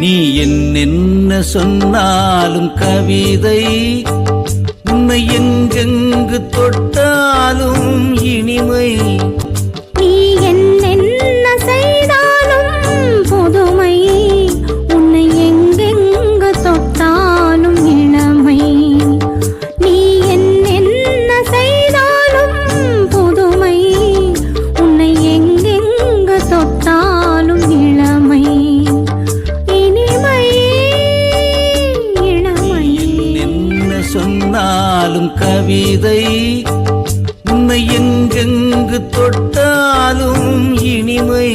நீ என்னென்ன சொன்னாலும் கவிதை உன்னை எங்கெங்கு தொட்டாலும் சொன்னாலும் கவிதை உன்னை எங்கெங்கு தொட்டாலும் இனிமை